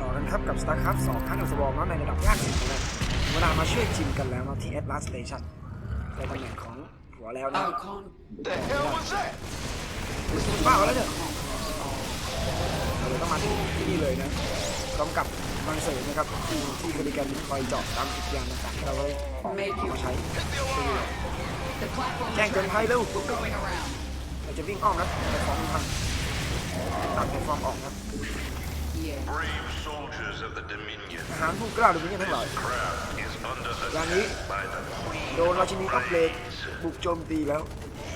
ต่อกันครับกับ StarCraft 2คันอัสวอร์มในระดับยากสุดนะครับเวลามาช่วยจิมกันแล้วที่ Atlas Station ในตำแหน่งของหัวแล้วนะบ้าแล้วเนี่ยเราต้องมาที่นี่เลยนะพร้อมกับมังเสริมนะครับที่ที่บริการคอยเจาะตามจุดยางต่างๆเราเลยมาใช้แจ้งเตือนภัยเร็วเราจะวิ่งอ้อมนะแต่ฟอร์มทางตัดแต่ฟอร์มออกนะ Yeah. Brave soldiers of the Dominion. ทหารผู้กล้าดูนี่ทั้งหลาย Craft is under อย่างนี้ attack by the โดนราชินีอัปเกรดบุกโจมตีแล้ว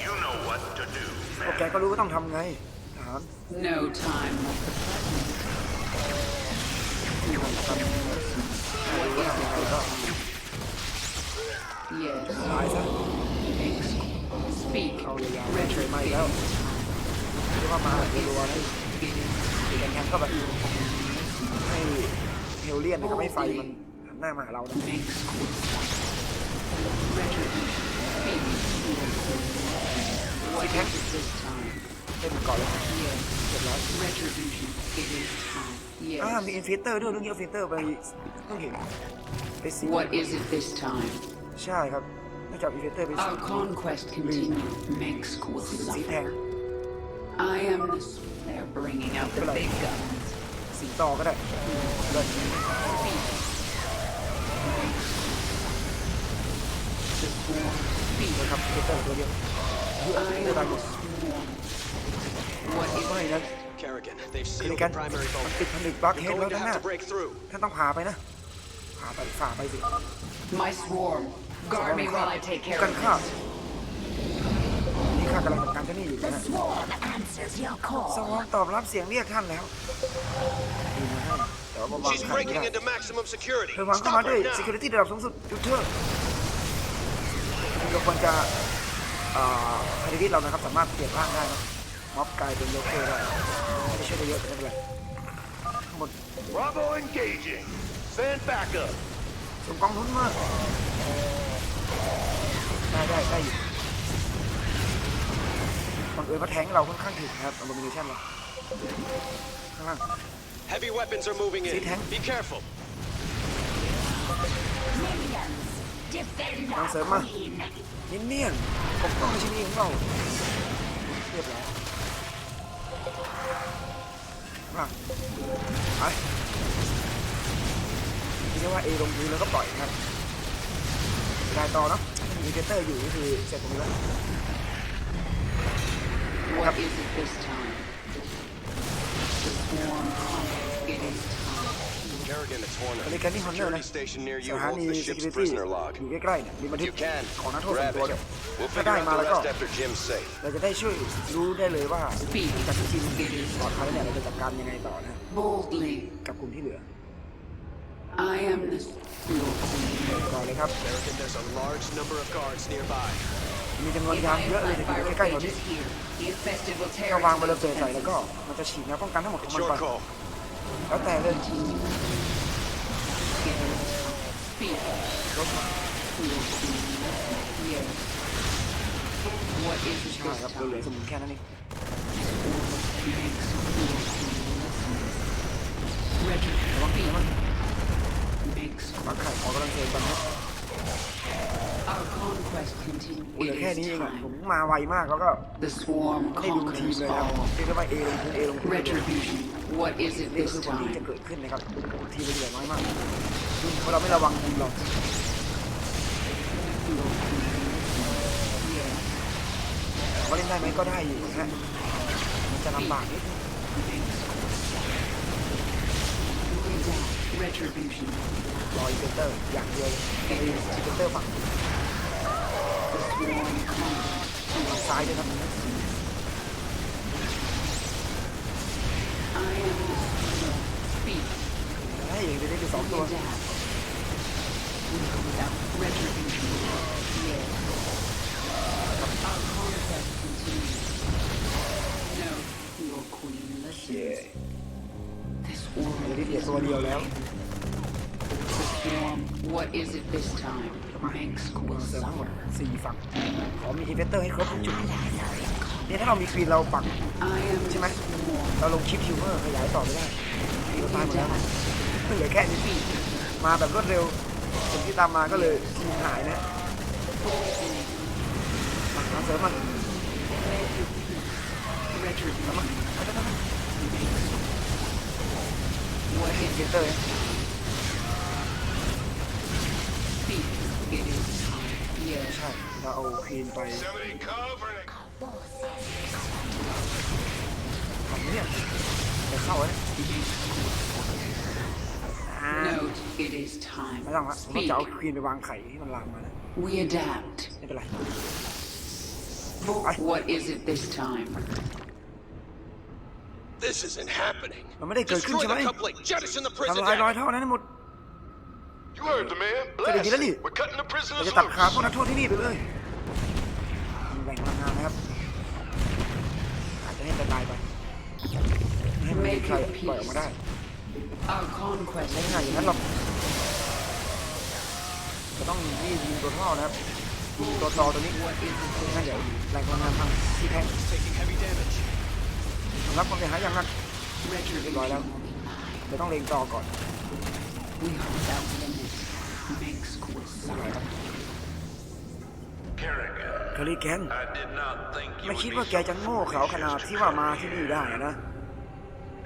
You know what to do, พวก man. แกก็รู้ว่าต้องทำไงทหาร No time like the present. ที่มันทำรู้ว่าทำยังไงก็ Yes. ตายซะ Ex- Speak. เอายาวๆช่วยไม่แล้วเรียกว่ามารัวๆนะ ตีกันแข่งก็แบบให้เฮลเลียนนะครับให้ไฟมันหันหน้ามาหาเรานะ Makes Retribution. Speak. ซีแท็ก This time. เล่นมันก่อนเลย Yes. เรียบร้อย Retribution. It is time. อ่า Yes. มีอินฟิเตอร์ด้วยเรื่องนี้เอาฟิเตอร์ไปต้องเห็นไปสี What is it this time? ใช่ครับนอกจากอินฟิเตอร์ไปสี Our conquest continues. Minsk will สีแทง suffer. I am the. S- They're bringing out the big guns. สีต่อก็ได้เลย The swarm. Speak. นะครับอินฟิเตอร์ตัวเดียว I am the swarm. What is ไม่นะ Kerrigan, they've ใน sealed การ the primary มัน vault. ติดผนึกบล็อกเฮ You're ดแล้ว going to นะ have to break through. ท่านต้องผ่าไปนะผ่าไปฝ่าไปสิ my swarm? Guard me while I take care กั of นข้า this. นี่ข้ากำลังจัดการเจ้าหนี่อยู่นะฮะ Swarm answers your call. สวองตอบรับเสียงเรียกท่านแล้วดีนะฮะแต่ว่าบาง She's ครั้งไม่ breaking ได้ into maximum security. เธอวางเข้า Stop มาด้วย her now. security ระดับสูงสุดหยุดเถอะเราควรจะเอ่อคดีเรานะครับสามารถเปลี่ยนร่างได้นะม็อบกลายเป็นโยเกอร์ได้ไม่ได้ช่วยได้เยอะแต่ไม่เป็นไรทั้งหมด Bravo engaging. Send backup. ส่งกองทุนมาได้ได้ได้อยู่ บังเอิญว่าแทงเราค่อนข้างถึงนะครับอ b ม i น a ชั่นเราข้างล่าง Heavy weapons are moving See, in. Tank? Be careful. Minions, defend Đang our sớm mà. queen. นินเนียนปกป้องราชินีของเราเรียบร้อยมาไปที่เรียกว่าเอลงพื้นแล้วก็ปล่อยนะครับได้ต่อเนาะมีเกเตอร์อยู่ก็คือเสร็จตรงนี้แล้ว What is it this time? The swarm. It is time. Kerrigan, it's Horner. บริการที่ฮอนเนอร์นะ Security station near ส you ถา holds นี the เซ ship's คิวริตี้ prisoner log. อยู่ใกล้ๆเนี่ยมีบัน If ทึก you can, ของนักโทษส่วน grab ตัวเนี่ย it. We'll ถ้า figure ได้ out มา the แล้วก็ rest after Jim's safe. เราจะได้ช่วยรู้ได้เลยว่า Speak. จากที่ทีมปลอดภัยแล้วเนี่ยเราจะจัดการยังไงต่อนะ Boldly. กับกลุ่มที่เหลือ I am the. s- Your queen. ก่อนเลยครับ Kerrigan, there's a large number of guards nearby. มีจำนวน If ยาม I เยอะเลย implant แต่อยู่ viral ใกล้ๆแถว pages นี้ here, the infested will tear ถ้าวางบ into นระ those เบิดใส่แล้วก็ defenses. มันจะฉีดแนวป้องกันทั้งหมดของ It's มัน your ไป call. แล้วแต่เลย It is time. Speak. รถมา Your queen. Yes. What is it ใช่ this ครับเหลือ time? สมุนแค่นั้นเอง Makes your queen. Retro. Speak. Makes ปักไข่ขอกำลังเสริมก่อนครับ our conquest เหลือ continue. แค่ It นี้ is เองอะผม time. มาไวมากแล้วก็ The swarm ได้ดูทีม conquers เลยนะ all. เรียกได้ว่าเอลงพื้นเอลงพื้น Retribution. What is it นี่ this คือผลที่จะ time? เกิดขึ้นนะครับทีมเราเหลือน้อยมากเพราะเราไม่ระวังทีมเรา Yes. ว่าเล่นได้ไหมก็ได้อยู่นะฮะมันจะลำบากนิดนึง Retribution. Rồi từ từ, dặn vô. Đi từ từ bằng. Không sai đấy không? Đấy, vậy đi đi sổ tôi. Retribution. Yes. Our concept continues. ด้เหลือตัวเดียวแล้ว What is it this time? Minsk เมื will องเสริมทั้งหมด suffer. สี่ฝั่งขอมีอีเวนเตอร์ให้ครบทุกจุดเนี่ยถ้าเรามีควีนเราปัก I am ใช่ไหม swarm. เราลงคลิปฮิวเมอร์ขยายต่อไม่ได้เราตายหมดแล้วเหลือแค่นี้มาแบบรวดเร็วคนที่ตามมาก็เลยทีมหายนะมามาเสริมมัน Retribution. มาเอาเอาเอา What เก is เตอร์ speak? It is time. Yes. ใช่เราเอาควีนไป Somebody cover it. ทำเนี่ยจะเข้าไหมอ่า Note. It is time. ไม่ต้องละผมต้อง Speak. จะเอาควีนไปวางไข่ให้มันลามมานะ We adapt. ไม่เป็นไร What is it this time? This isn't happening. มันไม่ได้เกิดขึ้น Destroy ใช่ไหม the coupling. Jettison the prison ทำลายรอย deck. ท่อนั้นให้หมด You heard the man. Cái gì đó nhỉ? Blast. We're cutting the เรา prisoners จะตัดขาพวก loose. นักโทษที่นี่ไปเลยแบ่งพลังงานนะครับ อาจจะให้แต่ตายไปไม่ให้มันมีใครปล่อยออกมาได้ Our conquest. ไม่ง่ายอย่างนั้นหรอกจะต้องรีบยิงตัวท่อนะครับยิงตัวต่อตัวนี้ What is it? งั้นเดี๋ยวแรงพลังงานทางที่แท้ Taking heavy damage. สำหรับความเสียหายอย่างหนัก Retribution Rồi đâu? will be mine. เดี๋ยวต้องเล็งต่อก่อน We are without limit. Makes cool อะไรครับ Kerrigan, เคอรี่แกน I did not think you ไม่ would คิด be ว่าแก so จะโง่เขลาขนาดที่ว่ามาที่นี่ได้นะ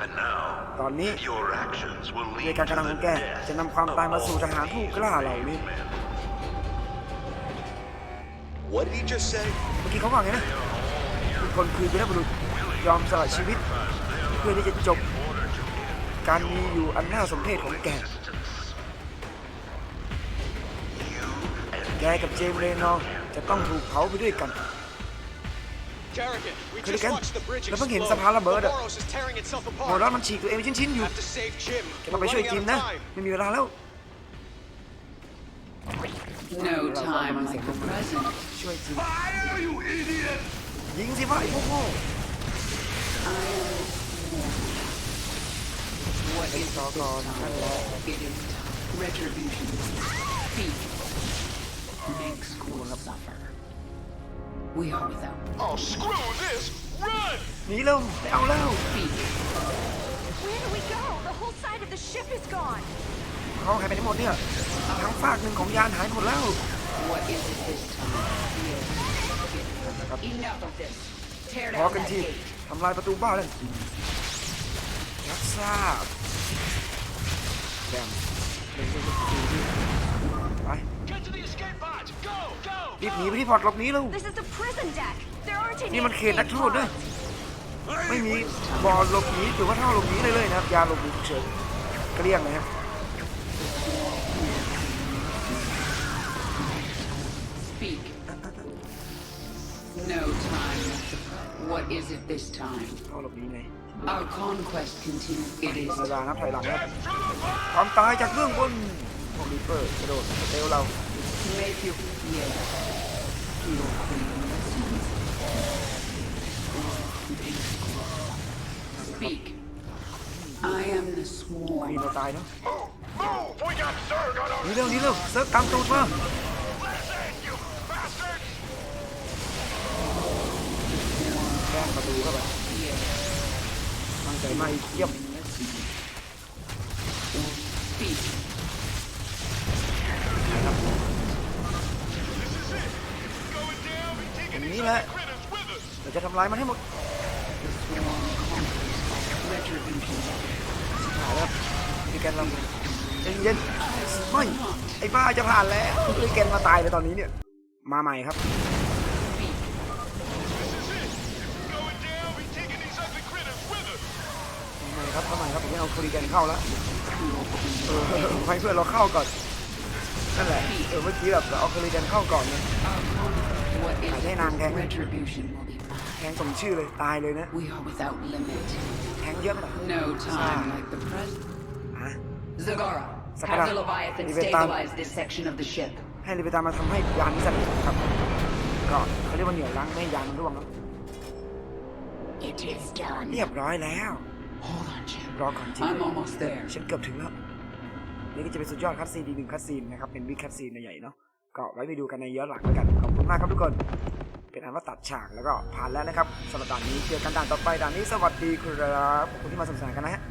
And now, ตอนนี้ your actions will ด้วย lead การ to กระทำข the องแกจะ death นำความตายมาสู่ทหารผู้กล้าเหล่านี้ men. What did he just say? เมื่อกี้เขาว่าไงนะทุกคนคือวีรบุรุษ ยอมสละชีวิต เพื่อที่จะจบการมีอยู่อันน่าสมเพชของแก แกกับเจมส์เรนอร์จะต้องถูกเผาไปด้วยกัน Kerrigan, we Cái just gì watched the bridge Nó vẫn hiện explode. sắp phá là bớ The rồi. Boros is tearing itself โมรอ apart. ดมันฉีกตัวเองเป็นชิ้นๆอยู่ Have to save Jim. แก We're ต้องไปช่วย running จิม out นะ of time. ไม่มีเวลาแล้ว No time like the present. ช่วยจิม Fire, you idiot! ยิงสิวะไอ้พวกโง่ What is it Đó this còn time? ăn lẹ. It is time. Retribution. Speak. Makes cool suffer. We are without Oh, screw this! Run! หนีเร็วไม่เอาแล้ว speak. Where do we go? The whole side of the ship is gone. เขาหายไปทั้งหมดเนี่ยทั้งฝากหนึ่งของยานหายหมดแล้ว What is it this time? Enough of this. Tear พอ down กัน that ที gate. ทำลายประตูบ้านเลย รับทราบแบมเร็วๆไป Get to the escape pods! Go! Go! รีบหนีไปที่พอร์ตหลบหนีเร็ว This is the prison deck. There aren't any นี่มันเขตนัก escape โทษนะ pods. ไม่มีบอลหลบหนีหรือว่าท่อหลบหนีเลยเลยนะครับยาหลบหนีฉุกเฉินเกลี้ยงเลยครับ No time. What is it this time? ท่อหลบหนีไง Our conquest continues. It is เวลานับถอยหลังครับความตายจากเบื้องบนพวกริปเปอร์กระโดดสเตลเรา make you yes. Your queen Speak. I am the ปี swarm. นเราตายเนาะ Move! Move! We got Zerg on หนี our เร็วหนีเร็วเซิร์ฟตามตูดมา ตูเข้าไปตั้งใจไมาอีกเยี่ยม Speak. อย่างนี้แหละเราจะทำลายมันให้หมด Retribution. หายแล้วมีแกนเราใจเย็นไม่ไอ้บ้าจะผ่านแล้วไอ้แกนมาตายเลยตอนนี้เนี่ย มาใหม่ครับ Speak. Going down, we taking these ugly critters with us! ทำไม ครับทำไมครับผมไม่เอาโคดีแกนเข้าแล้วเออให้เพื่อนเราเข้าก่อนนั่นแหละเออเมื่อกี้แบบเราเอาโคดีแกนเข้าก่อนเนี่ย What is Phải thế nào kìa? Retribution will be mine. แทงสมชื่อเลยตายเลยนะ We are without limit. แทงเยอะไปหน่อย No time like the present. ฮะ Zagara, Sakara, have the Leviathan Leviathan. stabilize this section of the ship. ให้เลยไปตามมาทำให้ยานนี้สั่นครับก็เขาเรียกว่าเหนี่ยวรั้งไม่ให้ยานมันร่วงแล้ว It is done. เรียบร้อยแล้ว Hold on, Jim. รอก่อนที I'm almost there. ฉันเกือบถึงแล้ว นี่ก็จะเป็นสุดยอดคัตซีนอีกหนึ่งคัตซีนนะครับ เป็นวิกคัตซีนใหญ่ๆเนาะ ก็ไว้ไปดูกันในย้อนหลังแล้วกัน ขอบคุณมากครับทุกคน เป็นอันว่าตัดฉากแล้วก็ผ่านแล้วนะครับสำหรับด่านนี้เจอกันด่านต่อไปด่านนี้สวัสดีครับขอบคุณที่มาสนับสนุนกันนะฮะ